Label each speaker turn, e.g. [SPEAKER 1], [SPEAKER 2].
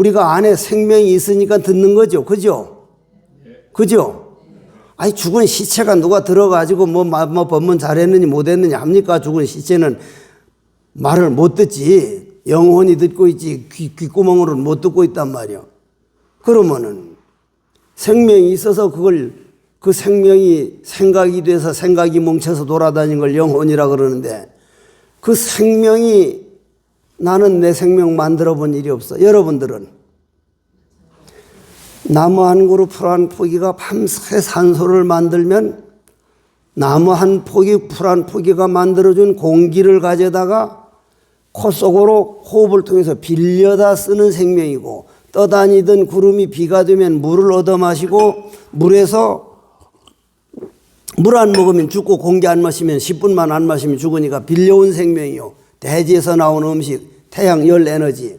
[SPEAKER 1] 우리가 안에 생명이 있으니까 듣는 거죠. 그죠? 그죠? 아니, 죽은 시체가 누가 들어가지고 뭐, 마- 뭐 법문 잘했느니 못했느니 합니까? 죽은 시체는 말을 못 듣지. 영혼이 듣고 있지. 귀, 귓구멍으로는 못 듣고 있단 말이야. 그러면은 생명이 있어서 그걸 그 생명이 생각이 돼서 생각이 뭉쳐서 돌아다니는 걸 영혼이라 그러는데 그 생명이 나는 내 생명 만들어 본 일이 없어. 여러분들은 나무 한 그루 풀 한 포기가 밤새 산소를 만들면 나무 한 포기, 풀 한 포기가 만들어준 공기를 가져다가 코 속으로 호흡을 통해서 빌려다 쓰는 생명이고 떠다니던 구름이 비가 되면 물을 얻어 마시고 물에서 물 안 먹으면 죽고 공기 안 마시면 10분만 안 마시면 죽으니까 빌려온 생명이요. 대지에서 나온 음식, 태양 열 에너지.